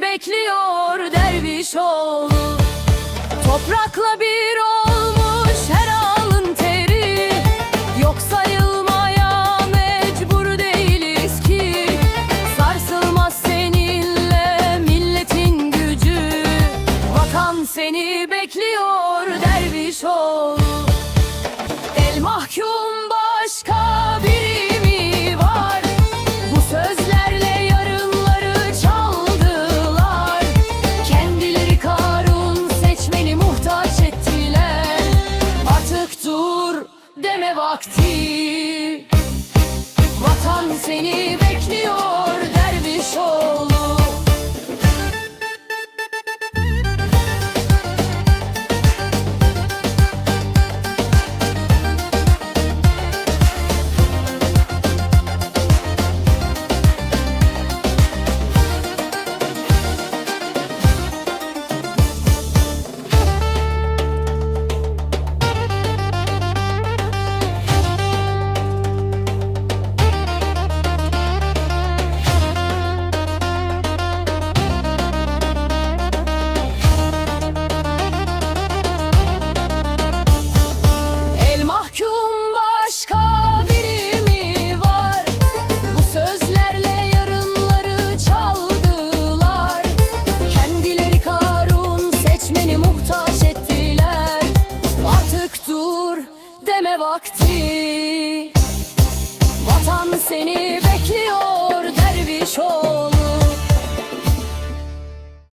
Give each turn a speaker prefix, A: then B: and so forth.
A: bekliyor derviş oğlu. Toprakla bir olmuş her alın teri. Yok sayılmaya mecbur değiliz ki. Sarsılmaz seninle milletin gücü. Vatan seni bekliyor derviş oğlu vakti. Vatan seni bekliyor vakti. Vatan seni bekliyor.